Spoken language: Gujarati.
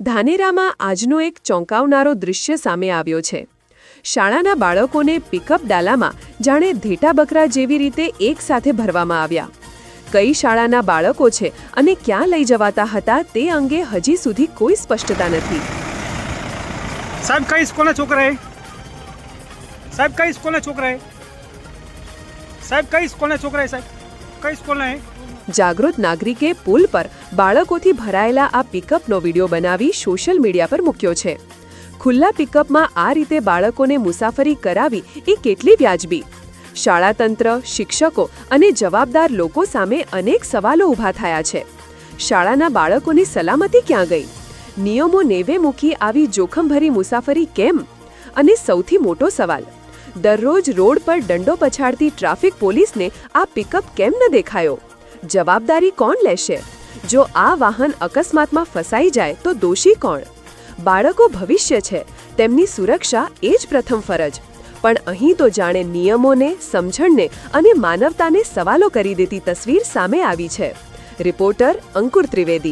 ધાનેરામાં આજનો એક ચોંકાવનારો દૃશ્ય સામે આવ્યો છે. શાળાના બાળકોને પિકઅપ ડાલામાં જાણે ધેટા બકરા જેવી રીતે એકસાથે ભરવામાં આવ્યા. કઈ શાળાના બાળકો છે અને ક્યાં લઈ જવાતા હતા તે અંગે હજી સુધી કોઈ સ્પષ્ટતા નથી. સાહેબ, કઈ સ્કૂલના છોકરા સાહેબ, કઈ સ્કૂલના છોકરા સાહેબ, કઈ સ્કૂલના છોકરા સાહેબ? કઈ સ્કૂલ નહીં? જાગૃત નાગરિકે પુલ પર બાળકોથી ભરાયેલા આ પિકઅપનો વીડિયો બનાવી સોશિયલ મીડિયા પર મૂક્યો છે. ખુલ્લા પિકઅપમાં આ રીતે બાળકોને મુસાફરી કરાવી એ કેટલી વ્યાજબી. શાળા તંત્ર, શિક્ષકો અને જવાબદાર લોકો સામે અનેક સવાલો ઊભા થયા છે. શાળાના બાળકોની સલામતી ક્યાં ગઈ? નિયમો નેવે મૂકી આવી જોખમભરી મુસાફરી કેમ? અને સૌથી મોટો સવાલ દરરોજ રોડ પર દંડો પછાડતી ટ્રાફિક પોલીસને આ પિકઅપ કેમ ન દેખાયો? જવાબદારી કોણ લેશે? જો આ વાહન અકસ્માતમાં ફસાઈ જાય, તો દોષી કોણ? બાળકો ભવિષ્ય છે, તેમની સુરક્ષા એ જ પ્રથમ ફરજ. પણ અહીં તો જાણે નિયમોને, સમજણને અને માનવતાને સવાલો કરી દેતી તસવીર સામે આવી છે. રિપોર્ટર અંકુર ત્રિવેદી.